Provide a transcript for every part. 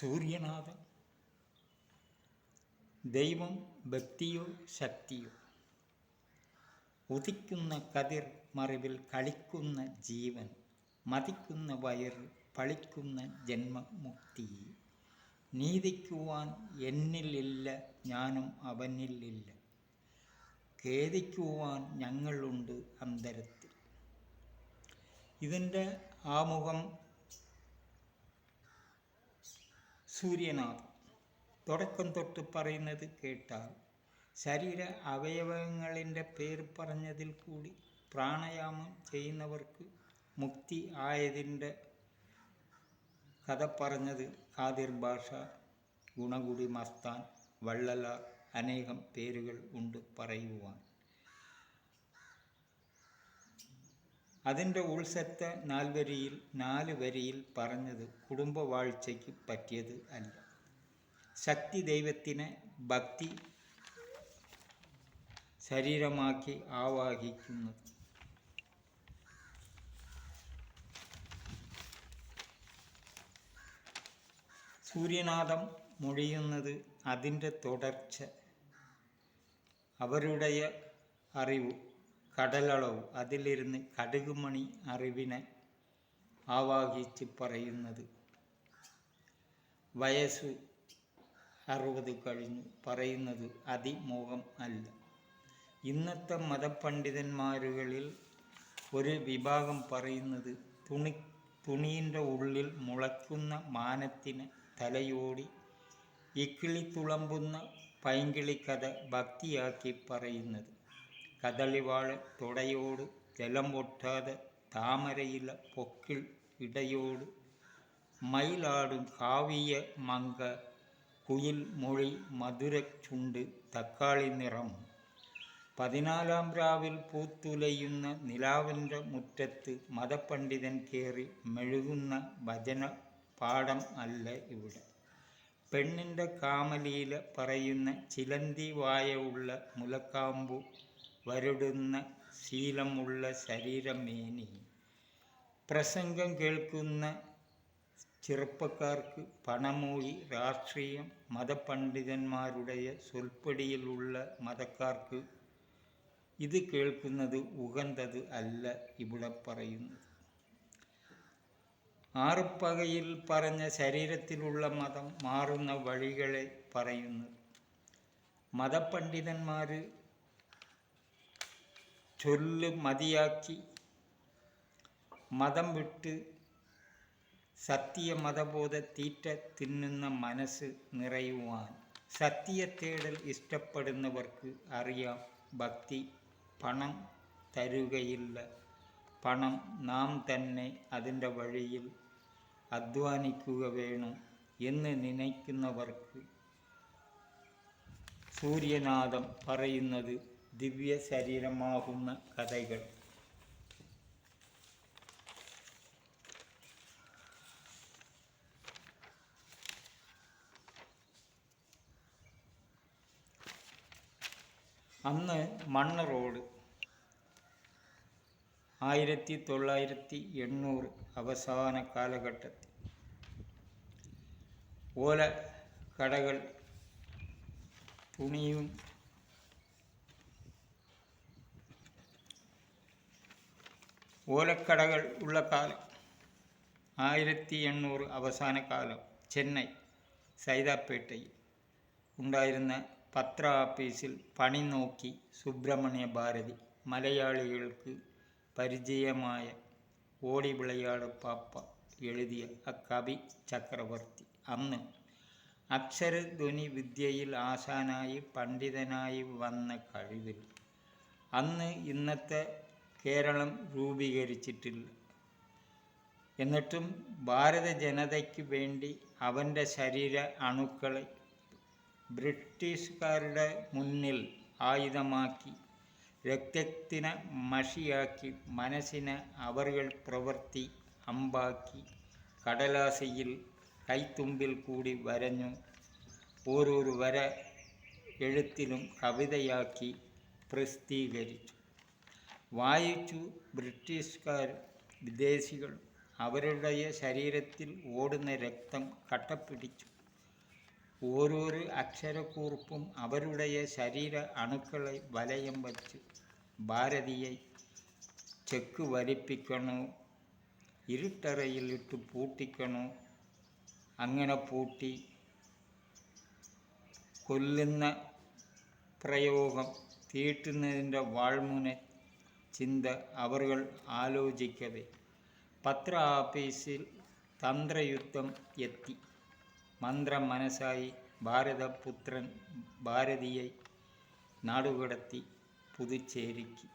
സൂര്യനാഥൻ. ദൈവം ഭക്തിയോ ശക്തിയോ. ഉദിക്കുന്ന കതിർ മറിവിൽ കളിക്കുന്ന ജീവൻ മതിക്കുന്ന വയറ് പളിക്കുന്ന ജന്മമുക്തി. നീതിക്കുവാൻ എന്നിലില്ല ഞാനും അവനിലില്ല ഖേദിക്കുവാൻ ഞങ്ങളുണ്ട് അന്തരത്തിൽ. ഇതിന്റെ ആമുഖം സൂര്യനാഥ് തുടക്കം തൊട്ട് പറയുന്നത് കേട്ടാൽ ശരീര അവയവങ്ങളിന്റെ പേര് പറഞ്ഞതിൽ കൂടി പ്രാണായാമം ചെയ്യുന്നവർക്ക് മുക്തി ആയതിന്റെ കഥ പറഞ്ഞത് ഖാദിർ ഭാഷ ഗുണകുടി മസ്താൻ വള്ളലാർ അനേകം പേരുകൾ ഉണ്ട് പറയുവാൻ. അതിന്റെ ഉൾസത്തെ നാൽവരിയിൽ നാല് വരിയിൽ പറഞ്ഞത് കുടുംബവാഴ്ചയ്ക്ക് പറ്റിയത് അല്ല. ശക്തി ദൈവത്തിനെ ഭക്തി ശരീരമാക്കി ആവാഹിക്കുന്നു. സൂര്യനാഥം മൊഴിയുന്നത് അതിന്റെ തുടർച്ച അവരുടെ അറിവ് കടലളവ് അതിലിരുന്ന് കടുകുമണി അറിവിനെ ആവാഹിച്ച് പറയുന്നത്. വയസ്സ് അറുപത് കഴിഞ്ഞു പറയുന്നത് അതിമോഹം അല്ല. ഇന്നത്തെ മതപണ്ഡിതന്മാരുകളിൽ ഒരു വിഭാഗം പറയുന്നത് തുണി തുണീന്റെ ഉള്ളിൽ മുളയ്ക്കുന്ന മാനത്തിന് തലയോടി ഇക്കിളി തുളമ്പുന്ന പൈങ്കിളി കഥ ഭക്തിയാക്കി പറയുന്നത്. കദളിവാൾ തുടയോട് ജലം പൊട്ടാതെ താമരയില പൊക്കിൾ ഇടയോട്. മയിലാടും കാവിയ മങ്ക കുയിൽ മൊഴി മധുര ചുണ്ട് തക്കാളി നിറം. പതിനാലാം രാവിൽ പൂത്തുലയുന്ന നിലാവിന്റെ മുറ്റത്ത് മതപണ്ഡിതൻ കയറി മെഴുകുന്ന ഭജന പാഠം അല്ല ഇവിടെ. പെണ്ണിന്റെ കാമലീല പറയുന്ന ചിലന്തി വായ ഉള്ള മുലക്കാമ്പു വരുടുന്ന ശീലമുള്ള ശരീരമേനി പ്രസംഗം കേൾക്കുന്ന ചെറുപ്പക്കാർക്ക് പണമൂഴി രാഷ്ട്രീയം മതപണ്ഡിതന്മാരുടെ സ്വൽപ്പടിയിലുള്ള മതക്കാർക്ക് ഇത് കേൾക്കുന്നത് ഉകന്തത് അല്ല ഇവിടെ പറയുന്നത് ആറുപ്പകയിൽ പറഞ്ഞ ശരീരത്തിലുള്ള മതം മാറുന്ന വഴികളെ പറയുന്നത് മതപണ്ഡിതന്മാർ ചൊല്ല് മതിയാക്കി മതം വിട്ട് സത്യ മതബോധ തീറ്റ തിന്നുന്ന മനസ്സ് നിറയുവാൻ. സത്യത്തേടൽ ഇഷ്ടപ്പെടുന്നവർക്ക് അറിയാം ഭക്തി പണം തരുകയില്ല. പണം നാം തന്നെ അതിന്റെ വഴിയിൽ അധ്വാനിക്കുക വേണം എന്ന് നനയ്ക്കുന്നവർക്ക് സൂര്യനാഥം പറയുന്നത് ദിവ്യ ശരീരമാകുന്ന കഥകൾ. അന്ന് മണ്ണ് റോഡ് ആയിരത്തി തൊള്ളായിരത്തി എണ്ണൂറ് അവസാന കാലഘട്ടത്തിൽ ഓല കടകൾ തുണിയും ഓലക്കടകൾ ഉള്ള കാലം. ആയിരത്തി എണ്ണൂറ് അവസാന കാലം ചെന്നൈ സൈതാപ്പേട്ടയിൽ ഉണ്ടായിരുന്ന പത്ര ഓഫീസിൽ പണി നോക്കി സുബ്രഹ്മണ്യ ഭാരതി മലയാളികൾക്ക് പരിചയമായ ഓടി വിളയാട് പാപ്പ എഴുതിയ അക്കവി ചക്രവർത്തി. അന്ന് അക്ഷരധ്വനി വിദ്യയിൽ ആശാനായി പണ്ഡിതനായി വന്ന കഴിവിൽ അന്ന് ഇന്നത്തെ കേരളം രൂപീകരിച്ചിട്ടില്ല. എന്നിട്ടും ഭാരത ജനതയ്ക്ക് വേണ്ടി അവന്റെ ശരീര അണുക്കളെ ബ്രിട്ടീഷുകാരുടെ മുന്നിൽ ആയുധമാക്കി രക്തത്തിനെ മഷിയാക്കി മനസ്സിനെ അവർകൾ പ്രവർത്തി അമ്പാക്കി കടലാസയിൽ കൈത്തുമ്പിൽ കൂടി വരഞ്ഞു ഓരോരു വര എഴുത്തിലും കവിതയാക്കി പ്രസിദ്ധീകരിച്ചു. വായിച്ചു ബ്രിട്ടീഷുകാർ വിദേശികൾ അവരുടെ ശരീരത്തിൽ ഓടുന്ന രക്തം കട്ടപ്പിടിച്ചു ഓരോരോ അക്ഷരക്കൂർപ്പും അവരുടെ ശരീര അണുക്കളെ വലയം വച്ച് ഭാരതിയെ ചെക്ക് വലിപ്പിക്കണോ? ഇരുട്ടറയിലിട്ട് പൂട്ടിക്കണോ? അങ്ങനെ പൂട്ടി കൊല്ലുന്ന പ്രയോഗം തീട്ടുന്നതിന്റെ വാൾമുന ചിന്ത അവർ ആലോചിക്കവേ. പത്ര ആഫീസിൽ തന്ത്രയുദ്ധം എത്തി. മന്ത്രം മനസ്സായി ഭാരതപുത്രൻ ഭാരതിയെ നാടുകടത്തി പുതുച്ചേരിക്ക്.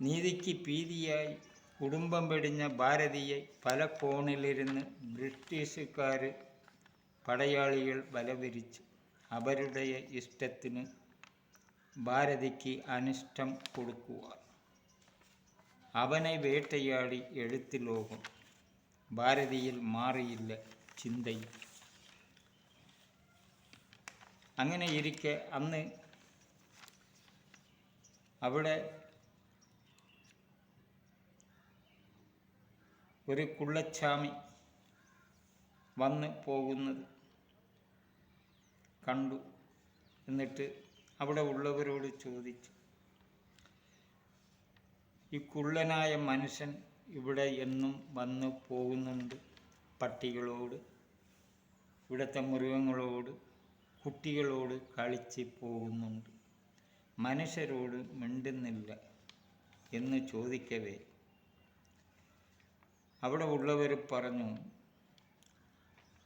നീതിക്ക് ഭീതിയായി കുടുംബം വെടിഞ്ഞ ഭാരതിയെ പല കോണിലിരുന്ന് ബ്രിട്ടീഷുകാർ പടയാളികൾ വലവിരിച്ചു. അവരുടെ ഇഷ്ടത്തിന് ഭാരതിക്ക് അനിഷ്ടം കൊടുക്കുക. അവനെ വേട്ടയാടി എഴുത്ത് ലോകം. ഭാരതിയിൽ മാറിയില്ല ചിന്തയിൽ അങ്ങനെ ഇരിക്കെ അന്ന് അവിടെ ഒരു കുള്ളച്ചാമി വന്ന് പോകുന്നത് കണ്ടു. എന്നിട്ട് അവിടെ ഉള്ളവരോട് ചോദിച്ചു. ഈ കുള്ളനായ മനുഷ്യൻ ഇവിടെ എന്നും വന്ന് പോകുന്നുണ്ട് പട്ടികളോട് ഇവിടുത്തെ മൃഗങ്ങളോട് കുട്ടികളോട് കളിച്ച് പോകുന്നുണ്ട്. മനുഷ്യരോട് മിണ്ടുന്നില്ല എന്ന് ചോദിക്കവേ. അവിടെ ഉള്ളവർ പറഞ്ഞു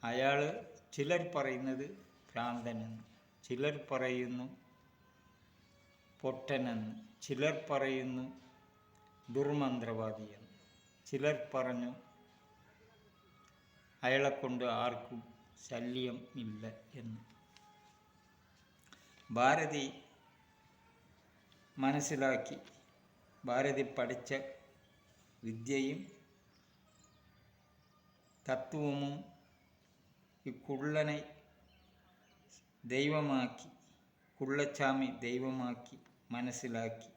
അയാൾ ചിലർ പറയുന്നത് ഭ്രാന്തനെന്ന്. ചിലർ പറയുന്നു പൊട്ടനെന്ന് ചിലർ പറയുന്നു ദുർമന്ത്രവാദിയെന്ന് ചിലർ പറഞ്ഞു അയാളെ കൊണ്ട് ആർക്കും ശല്യം ഇല്ല എന്ന്. ഭാരതി മനസ്സിലാക്കി. ഭാരതി പഠിച്ച വിദ്യയും തത്വവും ഈ കുള്ളനെ ദൈവമാക്കി കുള്ളച്ചാമി ദൈവമാക്കി മനസ്സിലാക്കി.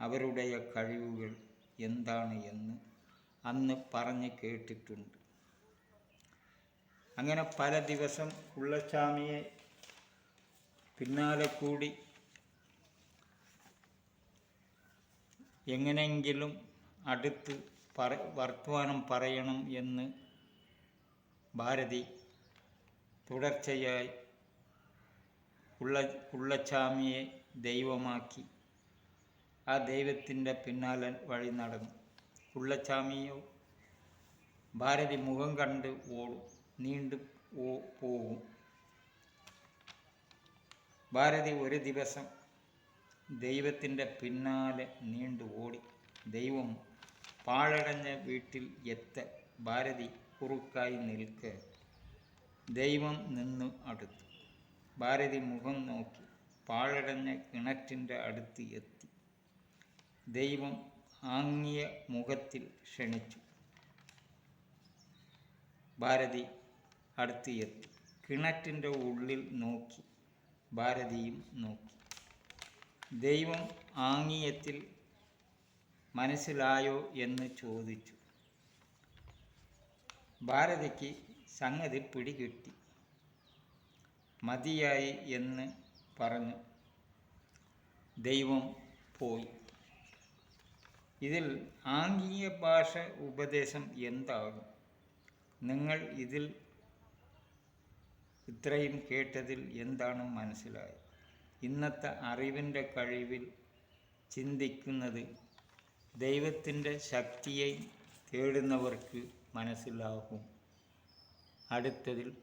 അവരുടെ കഴിവുകൾ എന്താണ് എന്ന് അന്ന് പറഞ്ഞ് കേട്ടിട്ടുണ്ട്. അങ്ങനെ പല ദിവസം ഉള്ളസ്വാമിയെ പിന്നാലെ കൂടി എങ്ങനെയെങ്കിലും അടുത്ത് പറ വർത്തമാനം പറയണം എന്ന് ഭാരതി തുടർച്ചയായി ഉള്ള കുള്ളച്ചാമിയെ ദൈവമാക്കി. ആ ദൈവത്തിന്റെ പിന്നാലെ വഴി നടന്നു. കുള്ളച്ചാമിയോ ഭാരതി മുഖം കണ്ട് ഓടും. നീണ്ടു പോകും. ഭാരതി ഒരു ദിവസം ദൈവത്തിന്റെ പിന്നാലെ നീണ്ടു ഓടി. ദൈവം പാഴടഞ്ഞ വീട്ടിൽ എത്ത ഭാരതി കുറുക്കായി നിൽക്ക. ദൈവം നിന്നു അടുത്തു. ഭാരതി മുഖം നോക്കി പാഴടഞ്ഞ കിണറ്റിന്റെ അടുത്ത് എത്തി. ദൈവം ആങ്ങിയ മുഖത്തിൽ ക്ഷണിച്ചു. ഭാരതി അടുത്ത് എത്തി. കിണറ്റിന്റെ ഉള്ളിൽ നോക്കി ഭാരതിയും നോക്കി. ദൈവം ആംഗീയത്തിൽ മനസ്സിലായോ എന്ന് ചോദിച്ചു. ഭാരതിക്ക് സംഗതി പിടികിട്ടി. മതിയായി എന്ന് പറഞ്ഞു. ദൈവം പോയി. ഇതിൽ ആംഗീയ ഭാഷ ഉപദേശം എന്താകും? നിങ്ങൾ ഇതിൽ ഇത്രയും കേട്ടതിൽ എന്താണ് മനസ്സിലായത് ഇന്നത്തെ അറിവിന്റെ കഴിവിൽ ചിന്തിക്കുന്നത് ദൈവത്തിന്റെ ശക്തിയെ തേടുന്നവർക്ക് മനസ്സിലാകും. അടുത്തതിൽ